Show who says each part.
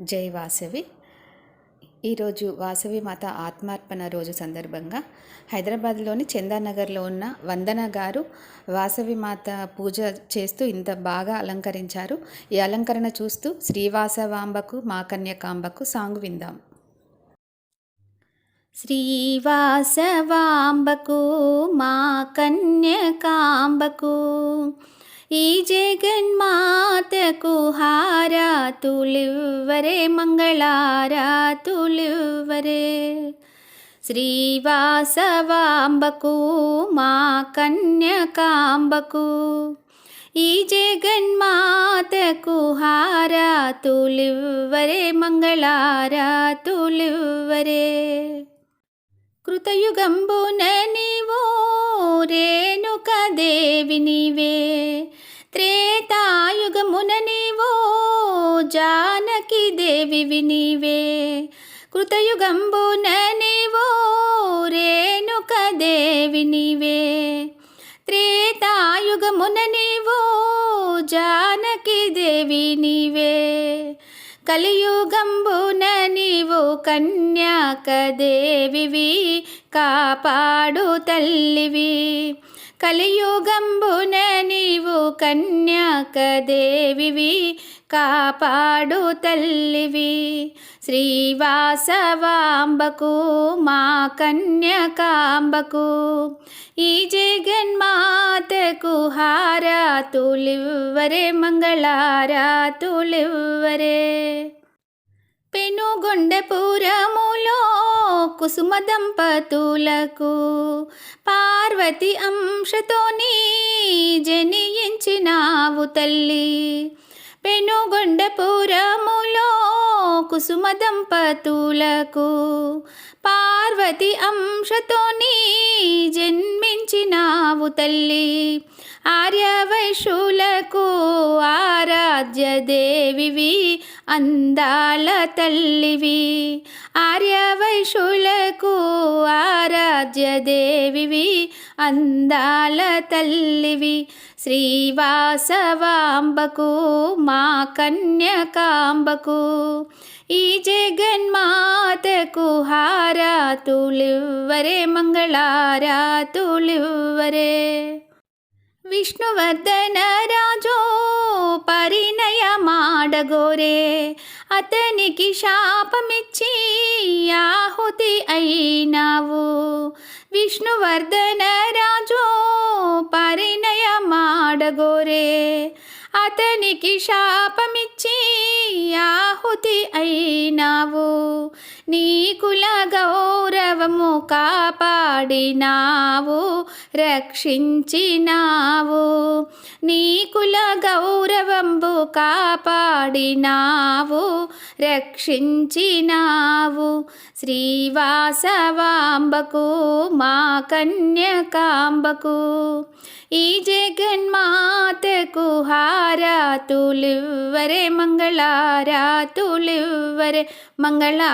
Speaker 1: జై వాసవి. ఈరోజు వాసవి మాత ఆత్మార్పణ రోజు సందర్భంగా హైదరాబాద్లోని చందానగర్లో ఉన్న వందన గారు వాసవి మాత పూజ చేస్తూ ఇంత బాగా అలంకరించారు. ఈ అలంకరణ చూస్తూ శ్రీవాసవాంబకు మా కన్యకాంబకు సాంగ్ విందాం.
Speaker 2: శ్రీవాసవాంబకు మా కన్యకాంబకు ఈ జగన్ జగన్మాతకు హారాతులివ్వరే మంగళారాతులివ్వరే. శ్రీవాసవాంబకు మా కన్యకాంబకు ఈ జగన్మాతకు హారాతులివ్వరే మంగళారాతులివ్వరే. కృతయుగంబున నీవో రేణుక దేవి నీవే త్రేతా త్రేతాయుగమున నీవో జానకి దేవి నీవే. కృతయుగంబున నీవో రేణుక దేవి నీవే. త్రేతాయుగమున నీవో జానకి దేవి నీవే. కలియుగంబున నీవు కన్యాక దేవివి కాపాడు తల్లివి. కలియుగంబున నీవు కన్యాకదేవివి కాపాడు తల్లివి. శ్రీవాసవాంబకు మా కన్యకాంబకు ఈ జగన్మాతకు హారాతులివ్వరే మంగళారాతులివ్వరే. పెనుగొండపురములు కుసుమ దంపతులకు పార్వతి అంశతోని జనియించినావు తల్లి. పెనుగొండపురములో కుసుమ దంపతులకు పార్వతి అంశతోని జన్మించినావు తల్లి. ఆర్యవైశులకు ఆరాధ్య దేవివి అందాల తల్లివి. ఆర్యవైశులకు ఆరాధ్య దేవివి అందాల తల్లివి. శ్రీవాసవాంబకు మా కన్యకాంబకు. ఈ జగన్మాతకు హారాతులివ్వరే మంగళారాతులివ్వరే. విష్ణువర్ధన రాజో పరిణయ మాడగోరే. అతనికి శాపమిచ్చి ఆహుతి అయినావు. విష్ణువర్ధన రాజో పరిణయ మాడగోరే. అతనికి శాపమిచ్చి ఆహుతి అయినావు. నీ కుల గౌరవము కాపాడినావు. రక్షించినావు నీ కుల గౌరవంబు కాపాడినావు రక్షించినావు శ్రీవాసవాంబకు మా కన్యకాంబకు ఈ జగన్మాతకు హారాతులివ్వరే మంగళారాతులివ్వరే మంగళారాతులివ్వరే